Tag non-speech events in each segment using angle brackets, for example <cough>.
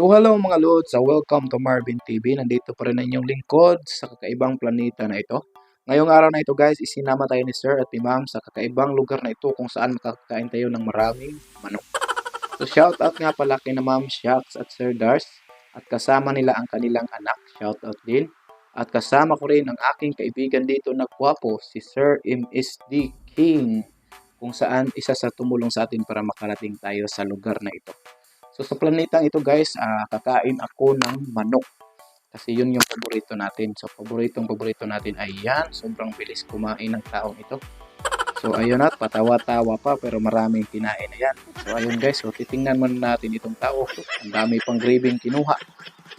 So hello mga Lods, welcome to Marvin TV. Nandito pa rin ang inyong lingkod sa kakaibang planeta na ito. Ngayong araw na ito guys, isinama tayo ni Sir at ni Ma'am sa kakaibang lugar na ito kung saan makakain tayo ng maraming manok. So shout out nga pala kay na Ma'am Shax at Sir Dars at kasama nila ang kanilang anak, shout out din. At kasama ko rin ang aking kaibigan dito na kwapo, si Sir MSD King kung saan isa sa tumulong sa atin para makarating tayo sa lugar na ito. So sa planetang ito guys, ah, kakain ako ng manok. Kasi yun yung paborito natin. So paboritong paborito natin ay yan. Sobrang bilis kumain ng taong ito. So ayun at patawa-tawa pa pero maraming kinain na yan. So ayun guys, so titingnan muna natin itong tao. Ang dami pang graving kinuha.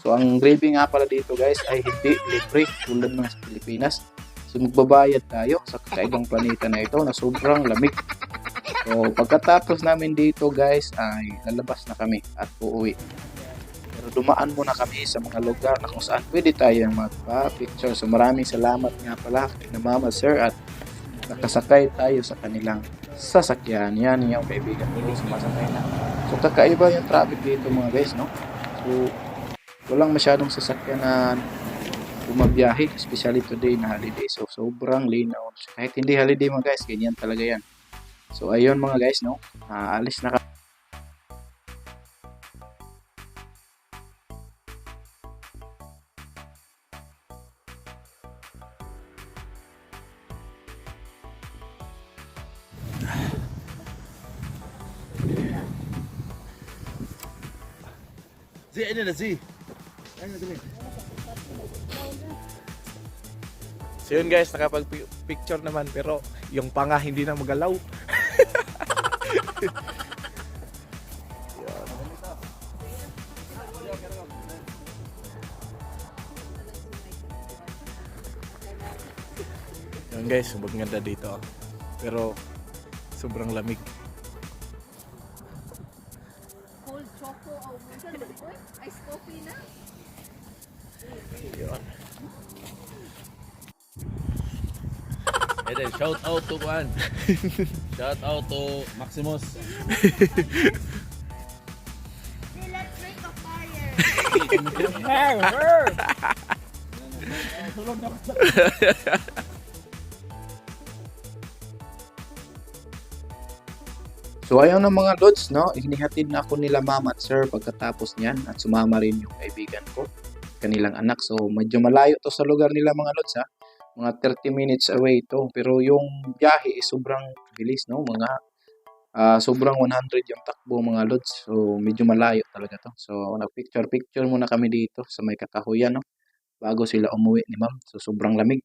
So ang gravy nga pala dito guys ay hindi libre tulad ng sa Pilipinas. So magbabayad tayo sa kakaibang planeta na ito na sobrang lamig. So pagkatapos namin dito guys ay lalabas na kami at uuwi. Pero dumaan muna kami sa mga lugar na kung saan pwede tayong magpa-picture. So maraming salamat nga pala kay na Mama Sir at nakasakay tayo sa kanilang sasakyan. Yan yung kaibigan ko sumasakay na. So kakaiba yung traffic dito mga guys, no? So walang masyadong sasakyan na bumabiyahe, especially today na holiday. So sobrang linaw. Kahit hindi holiday mga guys, ganyan talaga yan. So, ayun mga guys, no? Uh, alis na ka. Zee, ano na, Zee? Ano na kami? So yun guys, nakapag-picture naman pero yung panga hindi na magalaw. <laughs> Yun guys, maganda dito. Pero sobrang lamig. cold choco o ice coffee na. Yun. And then shout out to one. shout out to Maximus. let's make a fire. So ayun ang mga lods, no? Inihatid na ako nila mama at sir pagkatapos niyan at sumama rin yung kaibigan ko, kanilang anak. So medyo malayo to sa lugar nila mga lods ha. Mga 30 minutes away ito. Pero yung biyahe is sobrang bilis, no? Mga ah, sobrang 100 yung takbo mga lods. So medyo malayo talaga to. So nag-picture-picture muna kami dito sa may kakahuyan, no? Bago sila umuwi ni ma'am. So sobrang lamig.